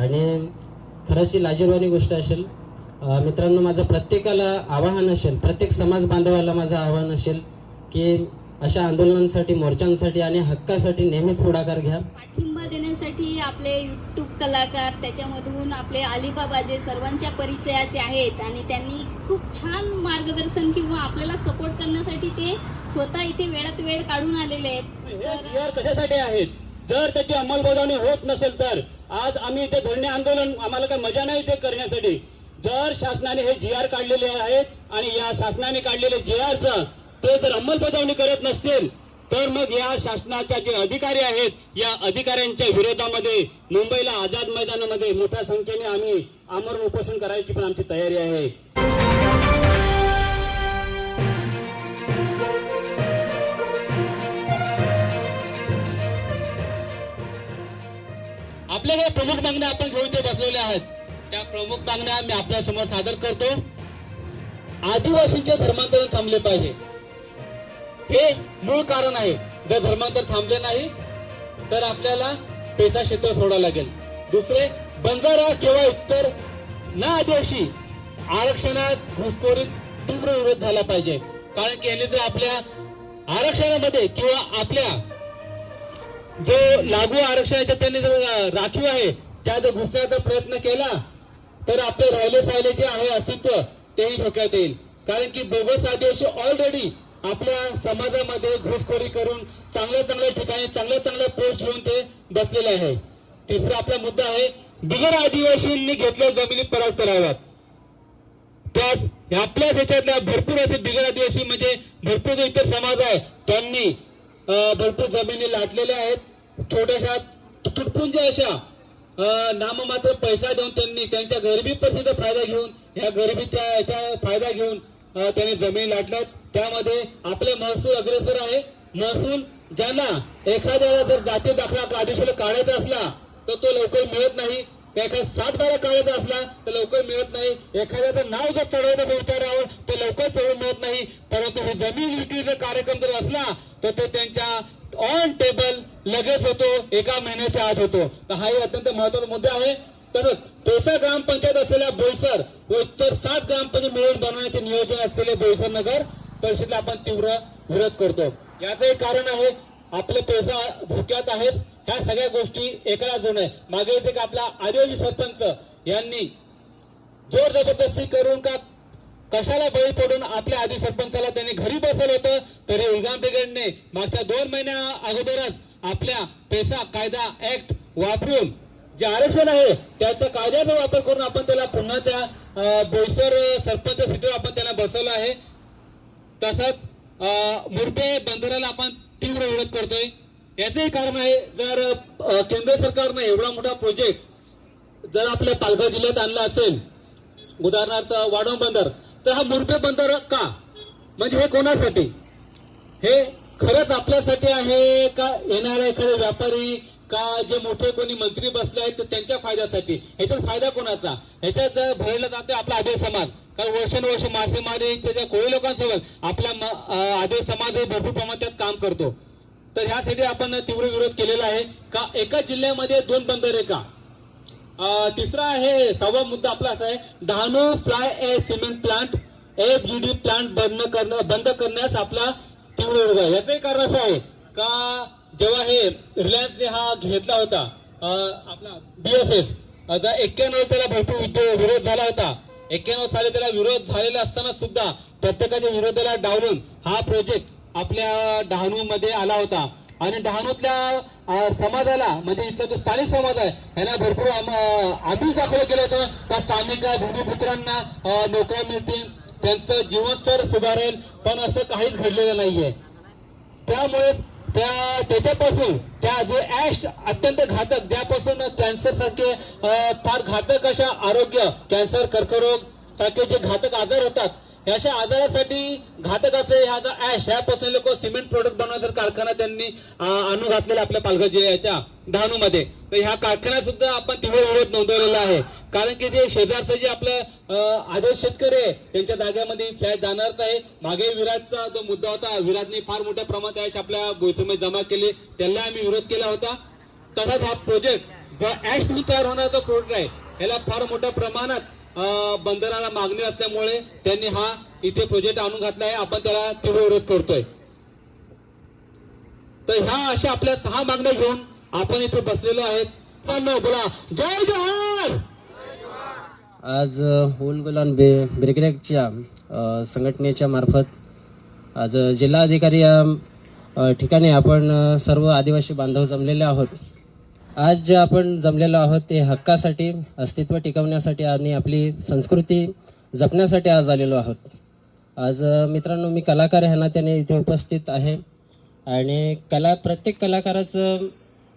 आणि खरंच ही लाजीरवाणी गोष्ट असेल मित्रांनो माझं प्रत्येकाला आवाहन असेल प्रत्येक समाज बांधवाला माझं आवाहन असेल की अशा आंदोलनांसाठी मोर्चांसाठी आणि हक्कासाठी नेहमीच पुढाकार घ्या. पाठिंबा देण्यासाठी आपले यूट्यूब कलाकार त्याच्यामधून आपले अलिबाबाजे सर्वांच्या परिचयाचे आहेत आणि त्यांनी खूप छान मार्गदर्शन किंवा आपल्याला सपोर्ट करण्यासाठी ते स्वतः इथे वेळात वेळ काढून आलेले आहेत. जी कशासाठी आहेत? जर त्याची अंमलबजावणी होत नसेल तर आज आम्ही इथे धरणे आंदोलन आम्हाला काय मजा नाही ते करण्यासाठी. जर शासनाने हे जी आर काढलेले आहेत आणि या शासनाने काढलेले जी आरचं ते जर अंमलबजावणी करत नसतील तर मग या शासनाच्या जे अधिकारी आहेत या अधिकाऱ्यांच्या विरोधामध्ये मुंबईला आझाद मैदानामध्ये मोठ्या संख्येने आम्ही आमरण उपोषण करायची पण आमची तयारी आहे. आपल्या काही प्रमुख मागण्या आपण घेऊन ते बसलेल्या आहेत त्या प्रमुख मागण्या मी आपल्यासमोर सादर करतो. आदिवासींचे धर्मांतरण थांबले पाहिजे. हे मूळ कारण आहे. जर धर्मांतर थांबले नाही तर आपल्याला पेसा क्षेत्र सोडावं लागेल. दुसरे बंजारा किंवा इतर ना आदिवासी आरक्षणात घुसखोरीत तीव्र विरोध झाला पाहिजे. कारण की यांनी जर आपल्या आरक्षणामध्ये किंवा आपल्या जो लागू आरक्षणाच्या त्यांनी जो राखीव आहे त्या जर घुसण्याचा प्रयत्न केला तर आपले राहिले साहिले जे आहे अस्तित्व तेही धोक्यात येईल. कारण की बोगस आदिवासी ऑलरेडी आपल्या समाजामध्ये घुसखोरी करून चांगल्या चांगल्या ठिकाणी चांगल्या चांगल्या पोस्ट घेऊन ते बसलेले आहे. तिसरा आपला मुद्दा आहे बिगर आदिवासींनी घेतल्या जमिनी परत कराव्यात त्यास आपल्या देशातल्या भरपूर असे बिगर आदिवासी म्हणजे भरपूर जो इतर समाज आहे त्यांनी भरपूर जमिनी लाटलेल्या आहेत. छोट्याशा तुटपुंज्या अशा नाममात्र पैसा देऊन त्यांनी त्यांच्या गरिबी परिस्थितीचा फायदा घेऊन ह्या गरिबीच्या याचा फायदा घेऊन त्यांनी जमिनी लाटल्यात. त्यामध्ये आपले महसूल अग्रेसर आहे. महसूल ज्यांना एखाद्याला जर जाती दाखला कायदेशीर काढायचा असला तर तो लवकर मिळत नाही. एखादा सात बारा काढायचा असला तर लवकर मिळत नाही. एखाद्याचं नाव जर चढवायचं असेल विचारावर तर लवकर चढवून मिळत नाही. परंतु हे जमीन विक्रीचा कार्यक्रम जर असला तर तो त्यांच्या ऑन टेबल लगेच होतो एका महिन्याच्या आत होतो. तर हाही अत्यंत महत्त्वाचा मुद्दा आहे. तसंच पेसा ग्रामपंचायत असलेल्या बोईसर व इतर सात ग्रामपंचायत मिळून बनवण्याचे नियोजन असलेले बोईसर नगर परिषदेला आपण तीव्र विरोध करतो. याचं एक कारण आहे आपले पैसा धोक्यात आहेत. ह्या सगळ्या गोष्टी एकाला जोड आहे मागे एक आपला आदिवासी सरपंच यांनी जोर जबरदस्ती करून का कशाला बळी पडून आपल्या आधी सरपंचाला त्यांनी घरी बसवलं होतं तरी उलगाम ब्रिगेडने मागच्या दोन महिन्या अगोदरच आपल्या पैसा कायदा ऍक्ट वापरून जे आरक्षण आहे त्याचा कायद्याचा वापर करून आपण त्याला पुन्हा त्या बोईसर सरपंच सीटवर आपण त्याला बसवलं आहे. तसंच मुरबे बंदराला आपण तीव्र विरोध करतोय. याचंही कारण आहे जर केंद्र सरकारनं एवढा मोठा प्रोजेक्ट जर आपल्या पालघर जिल्ह्यात आणला असेल उदाहरणार्थ वाढवण बंदर तर हा मुरबे बंदर का? म्हणजे हे कोणासाठी? हे खरंच आपल्यासाठी आहे का येणारे एखादे व्यापारी का जे मोठे कोणी मंत्री बसले आहेत तर त्यांच्या फायद्यासाठी? ह्याच्यात फायदा कोणाचा? ह्याच्यात भरला जाते आपला आदिवासी समाज कारण वर्षानुवर्ष मासेमारी त्याच्या कोळी लोकांसोबत आपला म- आदिवासी समाज हे भरपूर प्रमाणात त्यात काम करतो. तर ह्यासाठी आपण तीव्र विरोध केलेला आहे. का एका जिल्ह्यामध्ये दोन बंदर आहे का तिसरा आहे सहावा मुद्दा आपला असा आहे Dahanu fly ash cement plant F G D plant बंद करणं बंद करण्यास आपला तीव्र विरोध आहे. याचंही कारण असं आहे का जेव्हा हे रिलायन्सने हा घेतला होता आपला बीएसएस एक्क्याण्णव त्याला भरपूर विद्रो- विरोध झाला होता. एक्क्याण्णव साली त्याला विरोध झालेला असताना सुद्धा प्रत्येकाच्या विरोधाला डावलून हा प्रोजेक्ट आपल्या डहाणू मध्ये आला होता. आणि डहाणूतल्या समाजाला म्हणजे इथला जो स्थानिक समाज आहे ह्याला भरपूर आम- आधीच दाखवलं गेलं होतं. का स्थानिक भूमिपुत्रांना नोकऱ्या मिळतील त्यांचं जीवनस्तर सुधारेल पण असं काहीच घडलेलं नाहीये. त्यामुळेच त्या त्याच्यापासून त्या जे ऍश अत्यंत घातक ज्यापासून कॅन्सर सारखे फार घातक अशा आरोग्य कॅन्सर कर्करोग सारखे जे घातक आजार होतात अशा आजारासाठी घातकाचं ह्या जो ऍश ह्यापासून लोक सिमेंट प्रोडक्ट बनवण्याचा कारखाना त्यांनी आणू घातलेला आपल्या पालघर जिल्ह्याच्या डहाणूमध्ये. तर ह्या कारखान्यात सुद्धा आपण तीव्र विरोध नोंदवलेला आहे. कारण की जे शेजारचं जे आपलं आदर्श शेतकरी आहे त्यांच्या जाग्यामध्ये फ्लॅट जाणार आहे मागे विराटचा जो मुद्दा होता विराटने फार मोठ्या प्रमाणात ऍश आपल्या भुईसमध्ये जमा केले. त्याला आम्ही विरोध केला होता. तसाच हा प्रोजेक्ट जो ऍश तयार होणारा जो प्रोडक्ट आहे याला फार मोठ्या प्रमाणात बंदराला मागणी असल्यामुळे त्यांनी हा इथे प्रोजेक्ट आणून घातला आहे. आपण त्याला तीव्र विरोध करतोय. तर ह्या अशा आपल्या सहा मागण्या घेऊन आपण इथे बसलेलो आहेत. पण बोला. जय जवाहर! आज होल गुलान बे ब्रिगेडच्या संघटनेच्या मार्फत आज जिल्हा अधिकारी या ठिकाणी आपण सर्व आदिवासी बांधव जमलेले आहोत. आज जे आपण जमलेलो आहोत ते हक्कासाठी अस्तित्व टिकवण्यासाठी आणि आपली संस्कृती जपण्यासाठी आज आलेलो आहोत. आज मित्रांनो मी कलाकार ह्या नात्याने इथे उपस्थित आहे. आणि कला प्रत्येक कलाकाराचं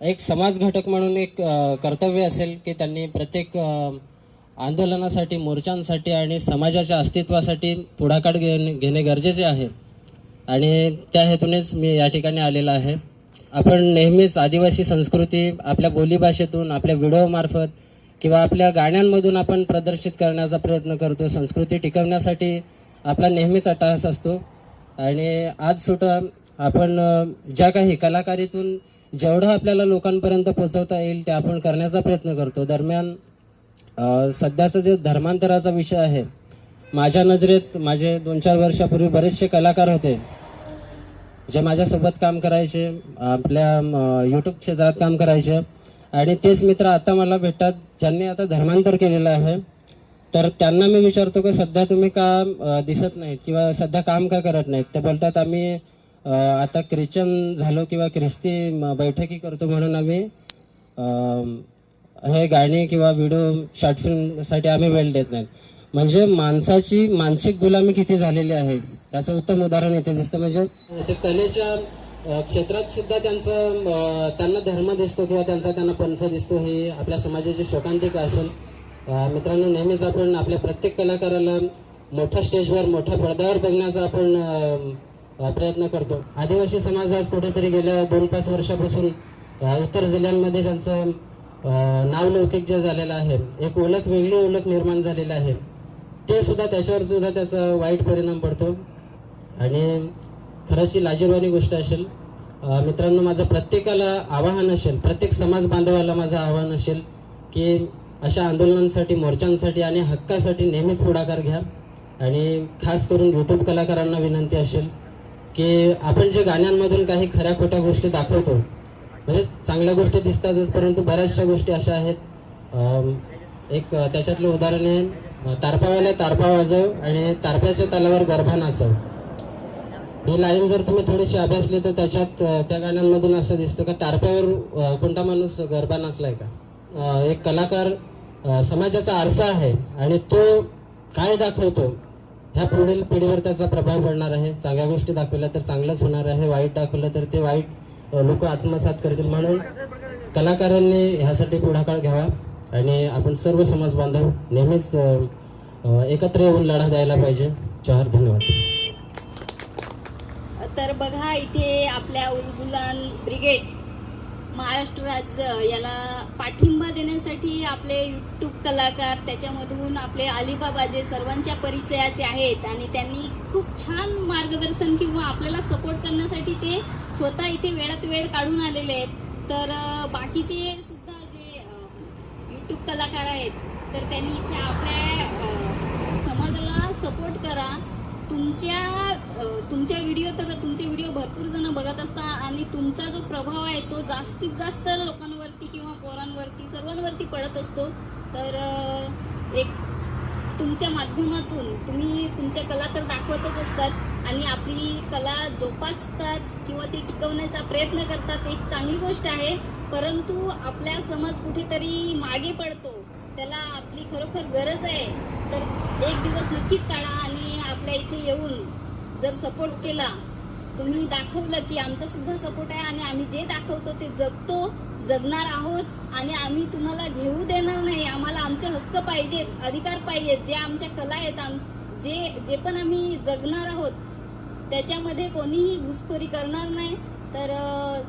एक समाज घटक म्हणून एक कर्तव्य असेल की त्यांनी प्रत्येक आंदोलनासाठी मोर्चांसाठी आणि समाजाच्या अस्तित्वासाठी पुढाकार घेणे घेणे गरजेचे आहे. आणि त्या हेतूनेच मी या ठिकाणी आलेला आहे. आपण नेहमीच आदिवासी संस्कृती आपल्या बोलीभाषेतून आपल्या व्हिडिओमार्फत किंवा आपल्या गाण्यांमधून आपण प्रदर्शित करण्याचा प्रयत्न करतो. संस्कृती टिकवण्यासाठी आपला नेहमीच अट्टहास असतो. आणि आज सुद्धा आपण ज्या काही कलाकारीतून जेवढं आपल्याला लोकांपर्यंत पोचवता येईल ते आपण करण्याचा प्रयत्न करतो. दरम्यान सध्याचं सध्याचा जे धर्मांतराचा विषय आहे माझ्या नजरेत माझे दोन चार वर्षापूर्वी बरेचसे कलाकार होते. जे माझ्यासोबत काम करायचे आपल्या यूट्यूब क्षेत्रात काम करायचे. आणि तेच मित्र आता मला भेटतात ज्यांनी आता धर्मांतर केलेलं आहे. तर त्यांना मी विचारतो की सध्या तुम्ही का दिसत नाहीत किंवा सध्या काम का करत नाहीत? ते बोलतात आम्ही आता ख्रिश्चन झालो किंवा ख्रिस्ती बैठकी करतो म्हणून आम्ही हे गाणी किंवा व्हिडिओ शॉर्ट फिल्मसाठी आम्ही वेळ देत नाहीत. म्हणजे माणसाची मानसिक गुलामी किती झालेली आहे? त्याचं उत्तम उदाहरण येथे दिसतं. म्हणजे ते कलेच्या क्षेत्रात सुद्धा त्यांचं त्यांना धर्म दिसतो किंवा त्यांचा त्यांना पंथ दिसतो हे आपल्या समाजाची शोकांतिक असेल मित्रांनो नेहमीच आपण आपल्या प्रत्येक कलाकाराला मोठ्या स्टेजवर मोठ्या पडद्यावर बघण्याचा आपण प्रयत्न करतो. आदिवासी समाज आज कुठेतरी गेल्या दोन पाच वर्षापासून उत्तर इतर जिल्ह्यांमध्ये त्यांचं नावलौकिक जे झालेलं आहे एक ओळख वेगळी ओळख निर्माण झालेली आहे. ते सुद्धा त्याच्यावर सुद्धा त्याचा वाईट परिणाम पडतो. आणि खरंशी लाजीरवाणी गोष्ट असेल मित्रांनो माझं प्रत्येकाला आवाहन असेल प्रत्येक समाज बांधवाला माझं आवाहन असेल की अशा आंदोलनांसाठी मोर्चांसाठी आणि हक्कासाठी नेहमीच पुढाकार घ्या. आणि खास करून यूट्यूब कलाकारांना विनंती असेल की आपण जे गाण्यांमधून काही खऱ्या खोट्या गोष्टी दाखवतो म्हणजे चांगल्या गोष्टी दिसतातच परंतु बऱ्याचशा गोष्टी अशा आहेत. एक त्याच्यातलं उदाहरण आहे अ, तारपावाल्या तारपा वाजव आणि तारप्याच्या तालावर गरबा नाचव. ही लाईन जर तुम्ही थोडीशी अभ्यासली तर त्याच्यात त्या गाण्यांमधून असं दिसतं का तारप्यावर कोणता माणूस गरबा नाचलाय का? एक कलाकार समाजाचा आरसा आहे आणि तो काय दाखवतो ह्या पुढील पिढीवर त्याचा प्रभाव पडणार आहे. चांगल्या गोष्टी दाखवल्या तर चांगलंच होणार आहे. वाईट दाखवलं तर ते वाईट लोक आत्मसात करतील. म्हणून कलाकारांनी ह्यासाठी पुढाकार घ्यावा. आणि आपण सर्व समाज बांधव नेहमीच एकत्र येऊन लढा द्यायला पाहिजे. चार धन्यवाद. तर बघा इथे आपल्या उलगुलाल ब्रिगेड महाराष्ट्र राज्य याला पाठिंबा देण्यासाठी आपले यूट्यूब कलाकार त्याच्यामधून आपले अलिबाबाजे सर्वांच्या परिचयाचे आहेत आणि त्यांनी खूप छान मार्गदर्शन किंवा आपल्याला सपोर्ट करण्यासाठी ते स्वतः इथे वेळात वेळ काढून आलेले आहेत. तर बाकीचे यूट्यूब कलाकार आहेत तर त्यांनी इथे आपल्या समाजाला सपोर्ट करा. तुमच्या तुमच्या व्हिडिओ तर तुमचे व्हिडिओ भरपूर जण बघत असता आणि तुमचा जो प्रभाव आहे तो जास्तीत जास्त लोकांवरती किंवा पोरांवरती सर्वांवरती पडत असतो. तर एक तुमच्या माध्यमातून तुम्ही तुमच्या कला तर दाखवतच असतात आणि आपली कला जोपासतात किंवा ती टिकवण्याचा प्रयत्न करतात एक चांगली गोष्ट आहे. परंतु आपला समाज कुठेतरी मागे पडतो. त्याला आपली खरोखर गरज आहे. तर एक दिवस नक्कीच काढा आणि आपल्या इथे येऊन जर सपोर्ट केला तुम्ही दाखवलं की आमचा सुद्धा सपोर्ट आहे आणि आम्ही जे दाखवतो ते जगतो जगणार आहोत आणि आम्ही तुम्हाला घेऊ देणार नाही. आम्हाला आमचे हक्क पाहिजेत अधिकार पाहिजेत. जे आमच्या कला आहेत आम जे जे पण आम्ही जगणार आहोत त्याच्यामध्ये कोणीही घुसखोरी करणार नाही. तर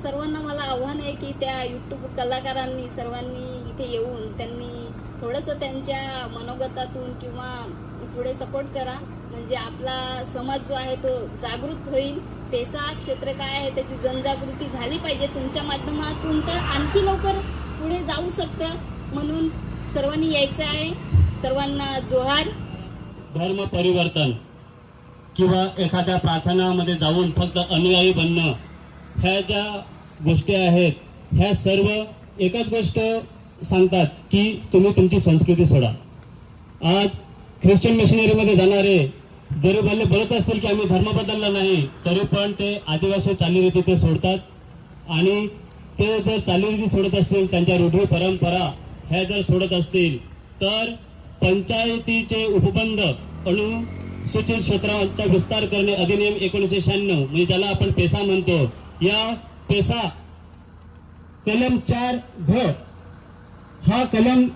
सर्वांना मला आव्हान आहे की त्या यूट्यूब कलाकारांनी सर्वांनी इथे येऊन त्यांनी थोडंसं त्यांच्या मनोगतातून किंवा पुढे सपोर्ट करा. म्हणजे आपला समाज जो आहे तो जागृत होईल. पेसा क्षेत्र काय आहे त्याची जनजागृती झाली पाहिजे. तुमच्या माध्यमातून तर आणखी लवकर पुढे जाऊ शकतं म्हणून सर्वांनी यायचं आहे. सर्वांना जोहार. धर्म परिवर्तन किंवा एखाद्या प्रार्थनामध्ये जाऊन फक्त अनुयायी बनणं ह्या ज्या गोष्टी आहेत ह्या सर्व एकच गोष्ट सांगतात की तुम्ही तुमची संस्कृती सोडा. आज ख्रिश्चन मिशनरीमध्ये जाणारे जरी भले बोलत असतील की आम्ही धर्म बदलला नाही तरी पण ते आदिवासी चालीरीती ते सोडतात. आणि ते जर चालीरीती सोडत असतील त्यांच्या रूढी परंपरा ह्या जर सोडत असतील तर पंचायतीचे उपबंध अनुसूचित क्षेत्रांचा विस्तार करणे अधिनियम एकोणीसशे शहाण्णव म्हणजे ज्याला आपण पेसा म्हणतो या पेसा कलम चार घ. हा कलम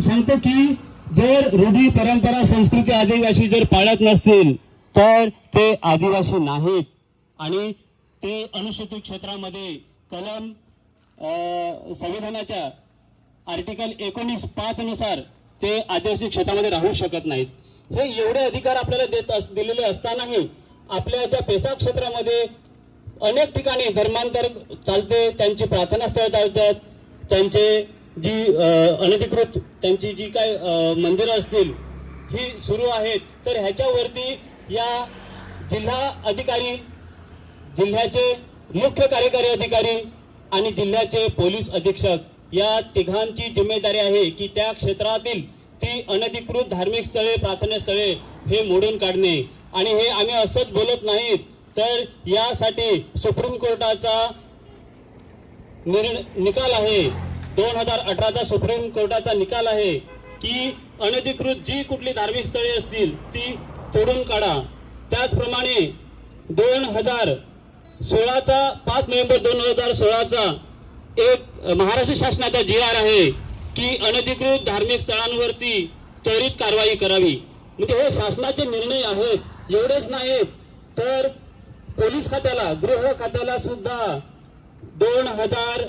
सांगतो की जर रूढी परंपरा संस्कृती आदिवासी जर पाळत नसतील तर ते आदिवासी नाहीत. आणि ते अनुसूचित क्षेत्रामध्ये कलम संविधानाच्या आर्टिकल एकोणीस पाच नुसार ते आदिवासी क्षेत्रामध्ये राहू शकत नाहीत. हे एवढे अधिकार आपल्याला देत अस- दिलेले असतानाही आपल्या ज्या पेसा क्षेत्रामध्ये अनेक ठिकाणी धर्मांतर चालते त्यांची प्रार्थनास्थळं चालतात त्यांचे जी अनधिकृत त्यांची जी काय मंदिरं असतील ही सुरू आहेत. तर ह्याच्यावरती या जिल्हा अधिकारी जिल्ह्याचे मुख्य कार्यकारी अधिकारी आणि जिल्ह्याचे पोलीस अधीक्षक या तिघांची जिम्मेदारी आहे की त्या क्षेत्रातील ती अनधिकृत धार्मिक स्थळे प्रार्थनास्थळे हे मोडून काढणे. आणि हे आम्ही असंच बोलत नाहीत. तर यासाठी सुप्रीम कोर्टाचा निर्णय निकाल आहे. दोन हजार अठराचा सुप्रीम कोर्टाचा निकाल आहे की अनधिकृत जी कुठली धार्मिक स्थळे असतील ती तोडून काढा. त्याचप्रमाणे दोन हजार सोळाचा पाच नोव्हेंबर दोन हजार सोळाचा एक महाराष्ट्र शासनाचा जी आर आहे की अनधिकृत धार्मिक स्थळांवरती त्वरित कारवाई करावी. म्हणजे हे शासनाचे निर्णय आहेत एवढेच नाहीत. तर पोलीस खात्याला गृह खात्याला सुद्धा दोन हजार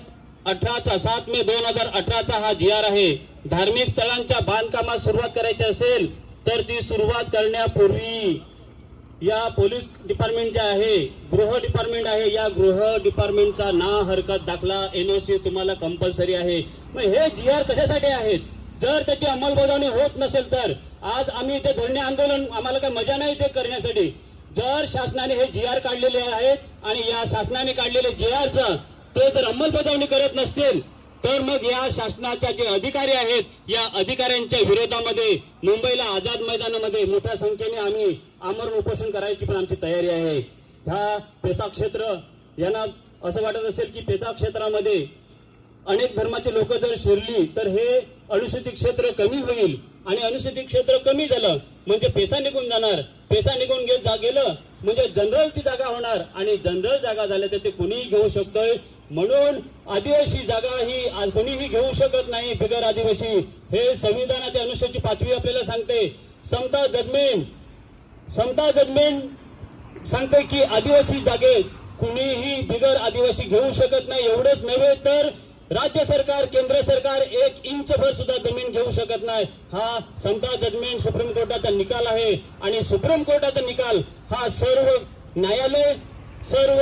अठराचा सात मे दोन हजार अठराचा हा जी आर आहे. धार्मिक स्थळांच्या बांधकामास सुरुवात करायची असेल तर ती सुरुवात करण्यापूर्वी या पोलीस डिपार्टमेंट जे आहे गृह डिपार्टमेंट आहे या गृह डिपार्टमेंटचा ना हरकत दाखला एनओसी तुम्हाला कंपल्सरी आहे. मग हे जी आर कशासाठी आहेत? जर त्याची अंमलबजावणी होत नसेल तर आज आम्ही इथे धरणे आंदोलन आम्हाला काय मजा नाही ते करण्यासाठी. जर शासनाने हे जी आर काढलेले आहेत आणि या शासनाने काढलेले जी आरचं ते जर अंमलबजावणी करत नसतील तर मग या शासनाच्या जे अधिकारी आहेत या अधिकाऱ्यांच्या विरोधामध्ये मुंबईला आझाद मैदानामध्ये मोठ्या संख्येने आम्ही आमरण उपोषण करायची पण आमची तयारी आहे. ह्या पेसा क्षेत्र यांना असं वाटत असेल की पेसा क्षेत्रामध्ये अनेक धर्माचे लोक जर शिरली तर हे अनुसूचित क्षेत्र कमी होईल. आणि अनुसूचित क्षेत्र कमी झालं म्हणजे पेसा निघून जाणार. पेसा निघून घेत जा गेलं म्हणजे जनरल ती जागा होणार. आणि जनरल जागा झाल्या तर ते कुणीही घेऊ शकतोय. म्हणून आदिवासी जागा ही कोणीही कुणीही घेऊ शकत नाही बिगर आदिवासी. हे संविधानाचे अनुसूचित पाचवी आपल्याला सांगते. समता जगमेन समता जजमेंट सांगते की आदिवासी जागेत कुणीही बिगर आदिवासी घेऊ शकत नाही. एवढंच नव्हे तर राज्य सरकार केंद्र सरकार एक इंच भर सुद्धा जमीन घेऊ शकत नाही. हा संता जजमेंट सुप्रीम कोर्टाचा निकाल आहे. आणि सुप्रीम कोर्टाचा निकाल हा सर्व न्यायालय सर्व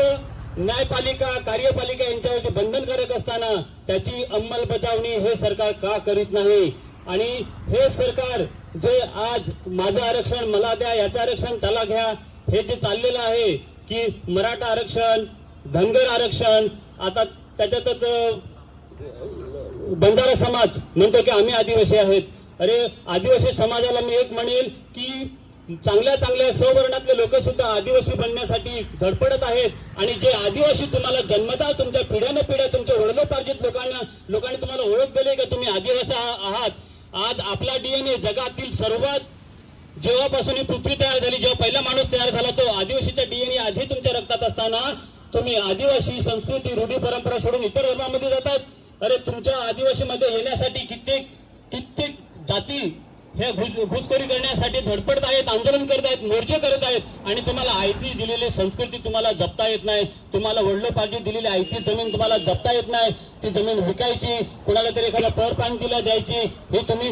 न्यायपालिका कार्यपालिका यांच्यावरती बंधनकारक असताना त्याची अंमलबजावणी हे सरकार का करीत नाही? आणि हे सरकार जे आज माझं आरक्षण मला द्या याचं आरक्षण त्याला घ्या हे जे चाललेलं आहे की मराठा आरक्षण धनगर आरक्षण आता त्याच्यातच बंजारा समाज म्हणतो की आम्ही आदिवासी आहोत. अरे आदिवासी समाजाला मी एक म्हणेल की चांगल्या चांगल्या सवर्णातले लोक सुद्धा आदिवासी बनण्यासाठी धडपडत आहेत. आणि जे आदिवासी तुम्हाला जन्मता तुमच्या पिढ्याने पिढ्या तुमच्या वडलोपार्जित लोकांना लोकांनी तुम्हाला ओळख दिली की तुम्ही आदिवासी आहात. आज आपला डीएनए जगातील सर्वात जेव्हापासून ही पृथ्वी तयार झाली जेव्हा पहिला माणूस तयार झाला तो आदिवासीचा डीएनए आजही तुमच्या रक्तात असताना तुम्ही आदिवासी संस्कृती रूढी परंपरा सोडून इतर धर्मामध्ये जातात. अरे तुमच्या आदिवासीमध्ये येण्यासाठी कित्येक कित्येक जाती हे घुस घुसखोरी करण्यासाठी धडपडत आहेत आंदोलन करत आहेत मोर्चे करत आहेत आणि तुम्हाला आयती दिलेली संस्कृती तुम्हाला जपता येत नाही. तुम्हाला वडलोपार्जित दिलेली आयती जमीन तुम्हाला जपता येत नाही. ती जमीन विकायची कोणाला तरी एखाद्या पर द्यायची हे तुम्ही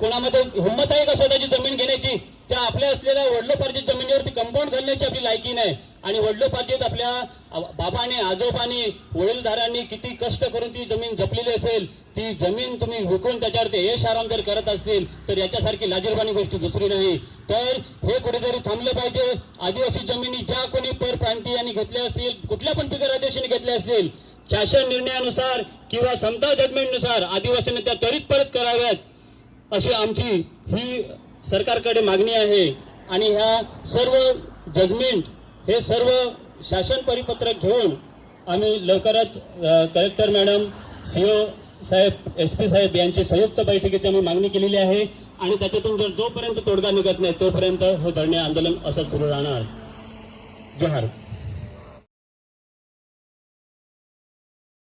कोणामध्ये हिंमत आहे का स्वतःची जमीन घेण्याची? त्या आपल्या असलेल्या वडलोपार्जित जमिनीवरती कंपाऊंड घालण्याची आपली लायकी नाही. आणि वडिलोपार्जित आपल्या बाबाने आजोबाने वडीलधारांनी किती कष्ट करून ती जमीन जपलेली असेल ती जमीन तुम्ही विकून त्याच्यावर ते यश आराम जर करत असतील तर याच्यासारखी लाजीरबानी गोष्ट दुसरी नाही. तर हे कुठेतरी थांबलं पाहिजे. आदिवासी जमिनी ज्या कोणी परप्रांतीयांनी घेतल्या असतील कुठल्या पण बिगर आदिवासींनी घेतल्या असतील शासन निर्णयानुसार किंवा समता जजमेंटनुसार आदिवासींना त्या त्वरित परत कराव्यात अशी आमची ही सरकारकडे मागणी आहे. आणि ह्या सर्व जजमेंट हे सर्व शासन परिपत्रक घेऊन आम्ही लवकरच कलेक्टर मॅडम सीओ साहेब एस पी साहेब यांची संयुक्त बैठकीची आम्ही मागणी केलेली आहे आणि त्याच्यातून जर जोपर्यंत तोडगा निघत नाही तोपर्यंत हे धरणे आंदोलन असं सुरू राहणार. जोहार